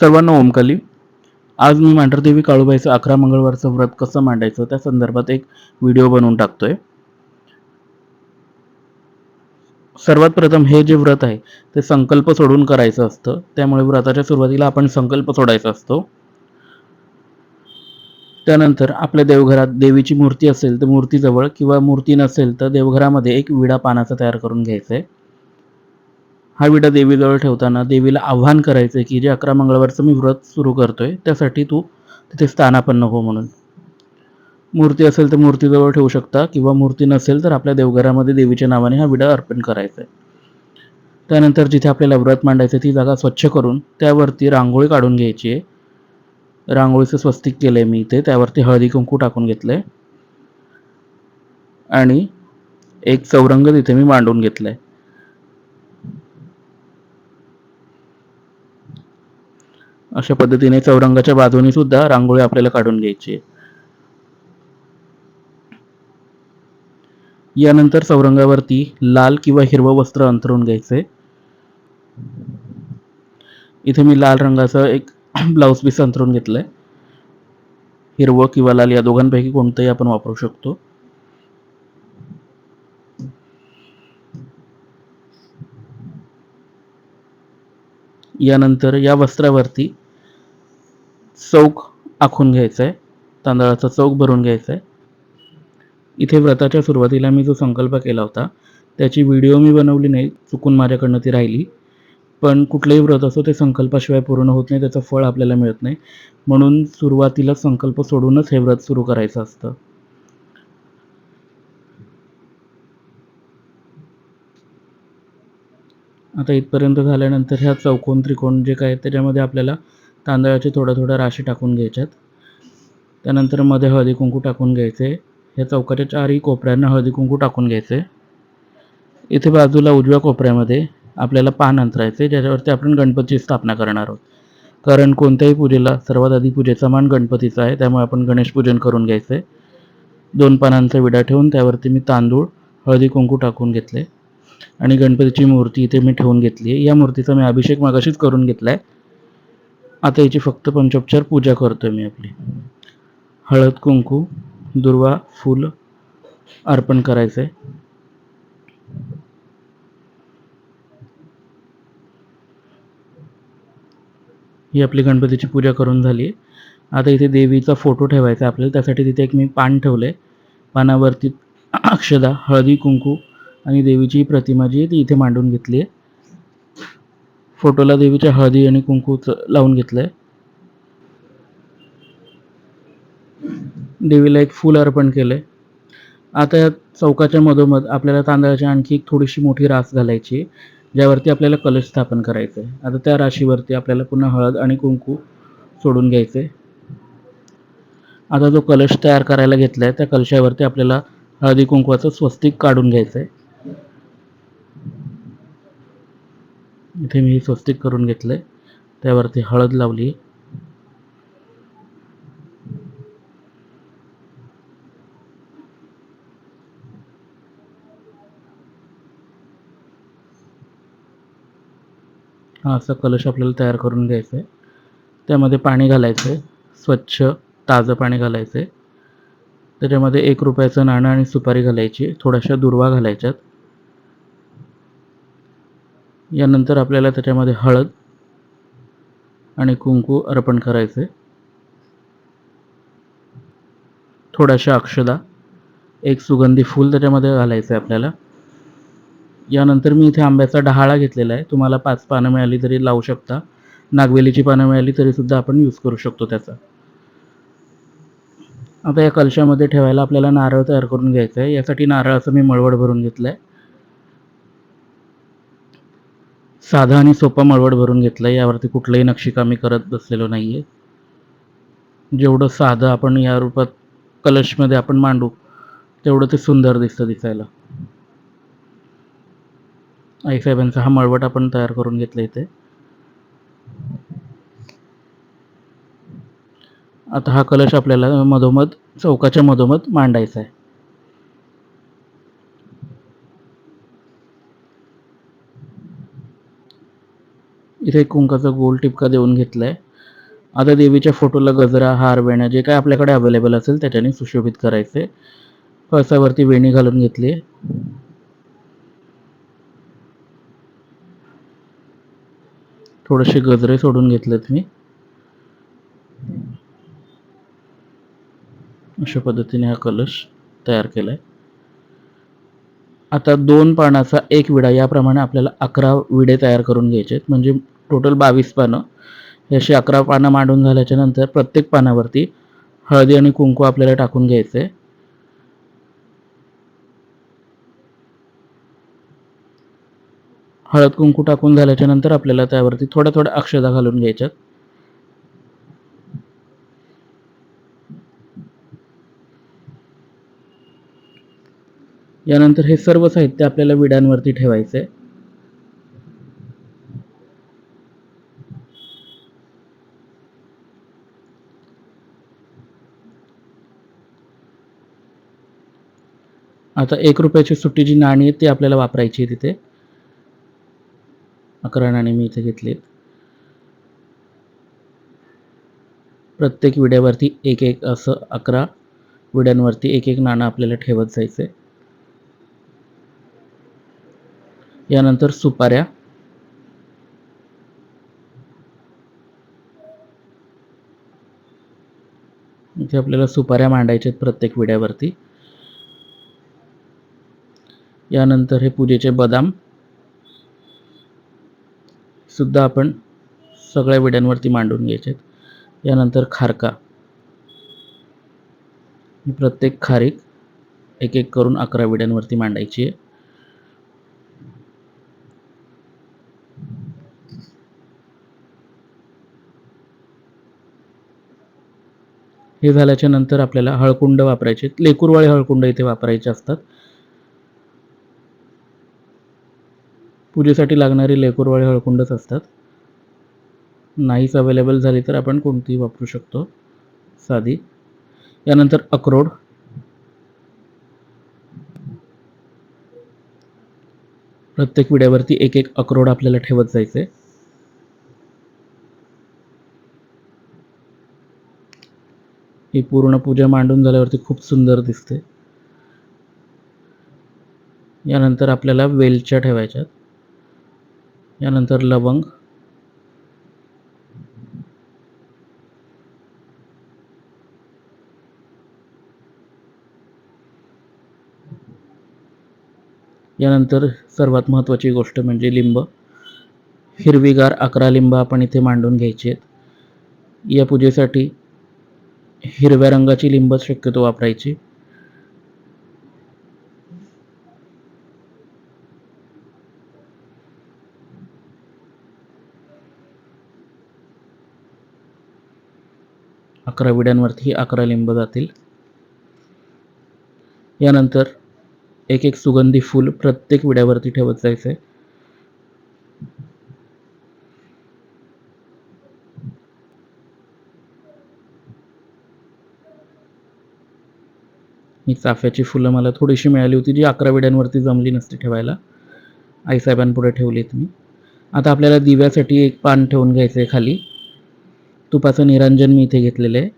सर्वांना ओमकाली आज मी मांढरदेवी काळूबाईचं अकरा मंगळवारचं व्रत कसं मांडायचं त्या संदर्भात एक व्हिडिओ बनवून टाकतोय. सर्वात प्रथम हे जे व्रत आहे ते संकल्प सोडून करायचं असतं. त्यामुळे व्रताच्या सुरुवातीला आपण संकल्प सोडायचा असतो. त्यानंतर आपल्या देवघरात देवीची मूर्ती असेल तर मूर्तीजवळ किंवा मूर्ती नसेल तर देवघरामध्ये एक विडा पानाचा तयार करून घ्यायचा आहे हा विडा देवीजवळ ठेवताना देवीला आव्हान करायचं आहे की जे अकरा मंगळवारचं मी व्रत सुरू करतोय त्यासाठी तू तिथे स्थानापन्न हो म्हणून. मूर्ती असेल तर मूर्तीजवळ ठेवू शकता किंवा मूर्ती नसेल तर आपल्या देवघरामध्ये देवीच्या नावाने हा विडा अर्पण करायचा आहे त्यानंतर जिथे आपल्याला व्रत मांडायचं ती जागा स्वच्छ करून त्यावरती रांगोळी काढून घ्यायची आहे. रांगोळीचं स्वस्तिक केलं आहे मी इथे त्यावरती हळदी कुंकू टाकून घेतलं आहे आणि एक चौरंग तिथे मी मांडून घेतलं आहे अशा पद्धतीने चौरंगाच्या बाजूने सुद्धा रांगोळी आपल्याला काढून घ्यायची आहे. यानंतर चौरंगावरती लाल किंवा हिरवं वस्त्र अंतरून घ्यायचंय. इथे मी लाल रंगाचं एक ब्लाऊज पीस अंतरून घेतलंय. हिरवं किंवा लाल या दोघांपैकी कोणतंही आपण वापरू शकतो. यानंतर या वस्त्रावरती चौक आखून घ्यायचं आहे तांदळाचा चौक भरून घ्यायचा आहे इथे व्रताच्या सुरुवातीला मी जो संकल्प केला होता त्याची व्हिडिओ मी बनवली नाही चुकून माझ्याकडनं ती राहिली. पण कुठलंही व्रत असो ते संकल्पाशिवाय पूर्ण होत नाही त्याचं फळ आपल्याला मिळत नाही. म्हणून सुरुवातीला संकल्प सोडूनच हे व्रत सुरू करायचं असतं. आता इथपर्यंत झाल्यानंतर ह्या चौकोन त्रिकोण जे काय त्याच्यामध्ये आपल्याला तांदळाचे थोड्या थोड्या राशी टाकून घ्यायच्यात. त्यानंतरमध्ये हळदी कुंकू टाकून घ्यायचे. ह्या चौकाच्या चारही कोपऱ्यांना हळदी कुंकू टाकून घ्यायचे. इथे बाजूला उजव्या कोपऱ्यामध्ये आपल्याला पान अंतरायचे ज्याच्यावरती आपण गणपतीची स्थापना करणार आहोत. कारण कोणत्याही पूजेला सर्वात आधी पूजेचा मान गणपतीचा आहे त्यामुळे आपण गणेश पूजन करून घ्यायचे. दोन पानांचा विडा ठेवून त्यावरती मी तांदूळ हळदी कुंकू टाकून घेतले. आणि गणपतीची मूर्ती इथे मी ठेवून घेतली आहे. या मूर्तीचा मी अभिषेक मागाशीच करून घेतला आहे आता याची फक्त पंचोपचार पूजा करतोय मी आपली. हळद कुंकू दुर्वा फूल अर्पण करायचं आहे ही आपली गणपतीची पूजा करून झाली आता इथे देवीचा फोटो ठेवायचा आहे आपल्याला. त्यासाठी तिथे एक मी पान ठेवलं आहे पानावरती अक्षदा हळदी कुंकू आणि देवीची प्रतिमा जी आहे ती इथे मांडून घेतली आहे फोटोला देवीच्या हळदी आणि कुंकू लावून घेतलं आहे देवीला एक फूल अर्पण केलं आहे आता या चौकाच्या मधोमध आपल्याला तांदळाची आणखी एक थोडीशी मोठी रास घालायची ज्यावरती आपल्याला कलश स्थापन करायचं आहे आता त्या राशीवरती आपल्याला पुन्हा हळद आणि कुंकू सोडून घ्यायचं आहे आता जो कलश तयार करायला घेतला आहे त्या कलशावरती आपल्याला हळदी कुंकवाचं स्वस्तिक काढून घ्यायचं आहे इथे मी स्वस्तिक करून घेतलं आहे त्यावरती हळद लावली हा असा कलश आपल्याला तयार करून घ्यायचा आहे त्यामध्ये पाणी घालायचं आहे स्वच्छ ताजं पाणी घालायचं आहे त्याच्यामध्ये एक रुपयाचं नाणं आणि सुपारी घालायची. थोड्याशा दुर्वा घालायच्यात. यानंतर आपल्याला त्याच्यामध्ये हळद आणि कुंकू अर्पण करायचे. थोड्याशा अक्षदा एक सुगंधी फूल त्याच्यामध्ये घालायचं आहे आपल्याला. यानंतर मी इथे आंब्याचा डहाळा घेतलेला आहे. तुम्हाला पाच पानं मिळाली तरी लावू शकता. नागवेलीची पानं मिळाली तरीसुद्धा आपण यूज करू शकतो त्याचा. आता या कलशामध्ये ठेवायला आपल्याला नारळ तयार करून घ्यायचं आहे. यासाठी नारळाचं मी मळवड भरून घेतलं आहे साधा आणि सोपा मळवड भरून घेतलं आहे यावरती कुठलंही नक्षीकामी करत बसलेलो नाही आहे जेवढं साधं आपण या रूपात कलशमध्ये आपण मांडू तेवढं ते सुंदर दिसतं दिसायला. आईसाहेबांचा हा मळवट आपण तयार करून घेतला इथे. आता हा कलश आपल्याला मधोमध चौकाच्या मधोमध मांडायचा आहे. इथे कुंकाचा गोल टिपका देऊन घेतलाय. आता देवीच्या फोटोला गजरा हार वेण्या जे काय आपल्याकडे अवेलेबल असेल त्याच्याने सुशोभित करायचे. कळसावरती वेणी घालून घेतली. थोडेसे गजरे सोडून घेतलेत मी. अशा पद्धतीने हा कलश तयार केलाय. आता दोन पानाचा एक विडा याप्रमाणे आपल्याला अकरा विडे तयार करून घ्यायचे आहेत म्हणजे टोटल बावीस पानं. हे अशी अकरा पानं मांडून झाल्याच्यानंतर प्रत्येक पानावरती हळदी आणि कुंकू आपल्याला टाकून घ्यायचं आहे हळद कुंकू टाकून झाल्याच्यानंतर आपल्याला त्यावरती थोड्या थोड्या अक्षदा घालून घ्यायच्यात. यानंतर हे सर्व साहित्य आपल्याला विड्यांवरती ठेवायचं आहे आता एक रुपयाची सुट्टी जी नाणी आहेत ती आपल्याला वापरायची आहे तिथे. अकरा नाणी मी इथे घेतली प्रत्येक विड्यावरती एक एक असं अकरा विड्यांवरती एक एक नाणं आपल्याला ठेवत जायचं. आहे यानंतर सुपाऱ्या. इथे आपल्याला सुपाऱ्या मांडायच्या आहेत प्रत्येक विड्यावरती. यानंतर हे पूजेचे बदाम सुद्धा आपण सगळ्या विड्यांवरती मांडून घ्यायचे आहेत. यानंतर खारका. प्रत्येक खारीक एक एक करून अकरा विड्यांवरती मांडायची आहे. हे झाल्याच्यानंतर आपल्याला हळकुंड वापरायचे लेकुरवाळे हळकुंड इथे वापरायचे असतात. पूजेसाठी लागणारी लेकूरवाळे हळकुंडच असतात. नाहीच अवेलेबल झाली तर आपण कोणतीही वापरू शकतो. साधी. यानंतर अक्रोड. प्रत्येक विड्यावरती एक एक अक्रोड आपल्याला ठेवत जायचे. ही पूर्ण पूजा मांडून झाल्यावरती खूप सुंदर दिसते. यानंतर आपल्याला वेलच्या ठेवायच्यात. यानंतर लवंग. यानंतर सर्वात महत्त्वाची गोष्ट म्हणजे लिंब. हिरवीगार अकरा लिंब आपण इथे मांडून घ्यायचे आहेत. या पूजेसाठी हिरव्या रंगाची लिंब शक्यतो वापरायची. अकरा विड्यांवरती अकरा लिंब जातील. यानंतर एक एक सुगंधी फूल प्रत्येक विड्यावरती ठेवत जायचं आहे ही चाफ्याची फुलं मला थोडीशी मिळाली होती जी अकरा विड्यांवरती जमली नसती ठेवायला. आईसाहेबांपुढे ठेवलीत मी. आता आपल्याला दिव्यासाठी एक पान ठेवून घ्यायचं आहे खाली. तुपाचं निरांजन मी इथे घेतलेलं आहे.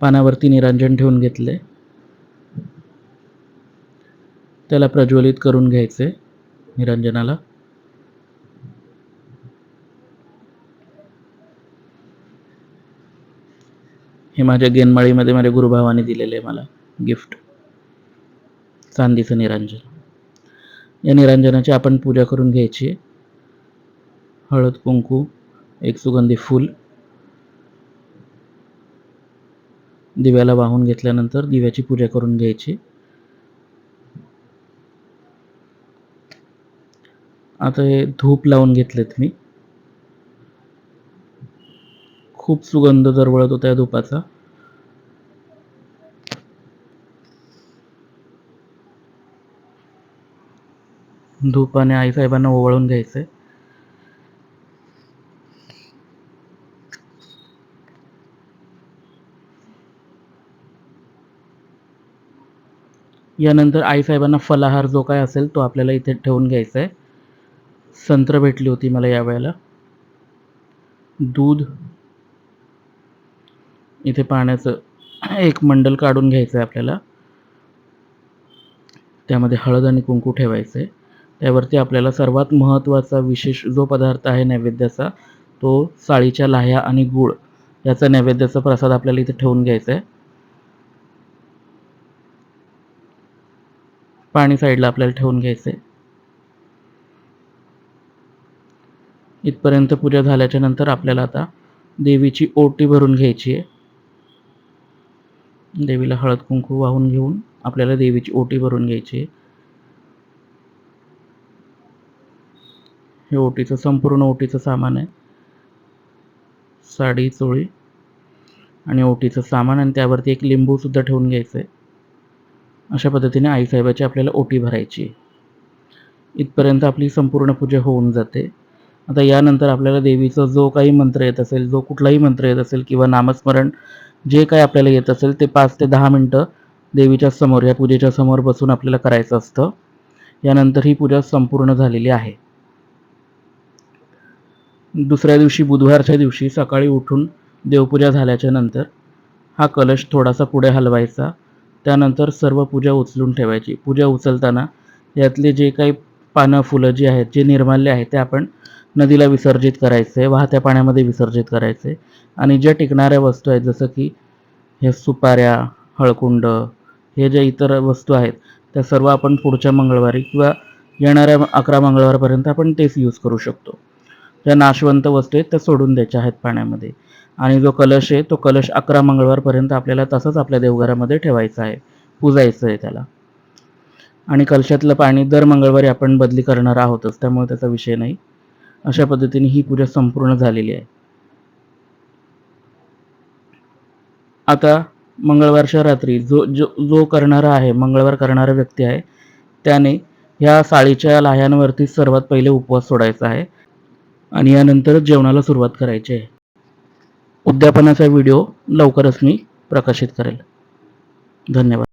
पानावरती निरांजन ठेवून घेतलं आहे त्याला प्रज्वलित करून घ्यायचं आहे निरंजनाला. हे माझ्या गेनमाळीमध्ये माझ्या गुरुभावाने दिलेले आहे मला गिफ्ट. चांदीचं निरांजन. या निरांजनाची आपण पूजा करून घ्यायची हळद कुंकू एक सुगंधी फूल दिव्याला वाहून घेतल्यानंतर दिव्याची पूजा करून घ्यायची. आता हे धूप लावून घेतलेत मी. खूप सुगंध दरवळत होता या धुपाचा धूपाने आईसाहेबांना ओवाळून घ्यायचंय. यानंतर आईसाहेबांना फलाहार जो काय असेल तो आपल्याला इथे ठेवून घ्यायचा आहे. संत्र भेटली होती मला यावेळेला दूध. इथे पाण्याचं एक मंडल काढून घ्यायचं आहे आपल्याला. त्यामध्ये हळद आणि कुंकू ठेवायचं आहे त्यावरती आपल्याला सर्वात महत्त्वाचा विशेष जो पदार्थ आहे नैवेद्याचा तो साळीच्या लाह्या आणि गूळ. याचा नैवेद्याचा प्रसाद आपल्याला इथे ठेवून घ्यायचा आहे पाणी साईडला आपल्याला ठेवून घ्यायचं आहे इथपर्यंत पूजा झाल्याच्यानंतर आपल्याला आता देवीची ओटी भरून घ्यायची आहे. देवीला हळद कुंकू वाहून घेऊन आपल्याला देवीची ओटी भरून घ्यायची आहे. हे ओटीचं संपूर्ण ओटीचं सामान आहे. साडी चोळी आणि ओटीचं सामान आणि त्यावरती एक लिंबूसुद्धा ठेवून घ्यायचं आहे अशा पद्धतीने आईसाहेबाची आपल्याला ओटी भरायची. इथपर्यंत आपली संपूर्ण पूजा होऊन जाते. आता यानंतर आपल्याला देवीचा जो काही मंत्र येत असेल जो कुठलाही मंत्र येत असेल किंवा नामस्मरण जे काही आपल्याला येत असेल ते पाच ते दहा मिनटं देवीच्या समोर या पूजेच्या समोर बसून आपल्याला करायचं असतं. यानंतर ही पूजा संपूर्ण झालेली आहे. दुसऱ्या दिवशी बुधवारच्या दिवशी सकाळी उठून देवपूजा झाल्याच्यानंतर हा कलश थोडासा पुढे हलवायचा. त्यानंतर सर्व पूजा उचलून ठेवायची. पूजा उचलताना यातले जे काही पानं फुलं जी आहेत जे निर्माल्य आहे ते आपण नदीला विसर्जित करायचे वाहत्या पाण्यामध्ये विसर्जित करायचे. आणि ज्या टिकणाऱ्या वस्तू आहेत जसं की हे सुपाऱ्या हळकुंड हे ज्या इतर वस्तू आहेत त्या सर्व आपण पुढच्या मंगळवारी किंवा येणाऱ्या अकरा मंगळवारपर्यंत आपण तेच यूज करू शकतो. ज्या नाशवंत वस्तू आहेत त्या सोडून द्यायच्या आहेत पाण्यामध्ये. आणि जो कलश आहे तो कलश अकरा मंगळवारपर्यंत आपल्याला तसंच आपल्या देवघरामध्ये ठेवायचा आहे पुजायचं आहे त्याला. आणि कलशातलं पाणी दर मंगळवारी आपण बदली करणार आहोतच त्यामुळे त्याचा विषय नाही. अशा पद्धतीने ही पूजा संपूर्ण झालेली आहे. आता मंगळवारच्या रात्री जो जो जो करणारा आहे मंगळवार करणारा व्यक्ती आहे त्याने ह्या साळीच्या लाह्यांवरती सर्वात पहिले उपवास सोडायचा आहे. आणि यानंतर जेवणाला सुरुवात करायची आहे. उद्यापनाचा व्हिडिओ लवकरच मी प्रकाशित करेल. धन्यवाद.